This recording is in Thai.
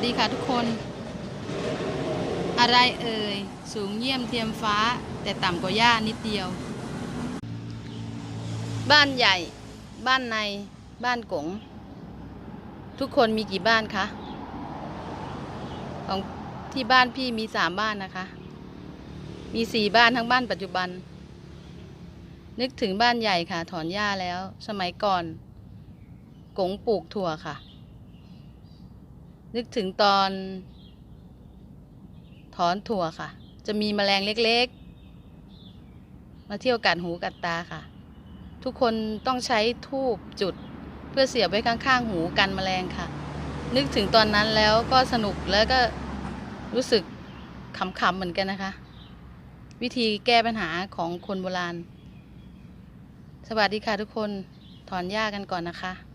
สดีค่ะทุกคน อะไรเอ่ย สูงเยี่ยมเทียมฟ้า แต่ต่ำกว่าหญ้านิดเดียว บ้านใหญ่ บ้านใน บ้านกง ทุกคนมีกี่บ้านคะ ของที่บ้านพี่มีสามบ้านนะคะ มีสี่บ้านทั้งบ้านปัจจุบัน นึกถึงบ้านใหญ่ค่ะ ถอนหญ้าแล้ว สมัยก่อน กงปลูกถั่วค่ะ นึกถึงตอนถอนถั่วค่ะ จะมีแมลงเล็กๆ มาเที่ยวกัดหูกัดตาค่ะ ทุกคนต้องใช้ทูบจุดเพื่อเสียบไว้ข้างๆ หูกันแมลงค่ะ นึกถึงตอนนั้นแล้วก็สนุกแล้วก็รู้สึกขำๆเหมือนกันนะคะ วิธีแก้ปัญหาของคนโบราณ สวัสดีค่ะทุกคนถอนหญ้ากันก่อนนะคะ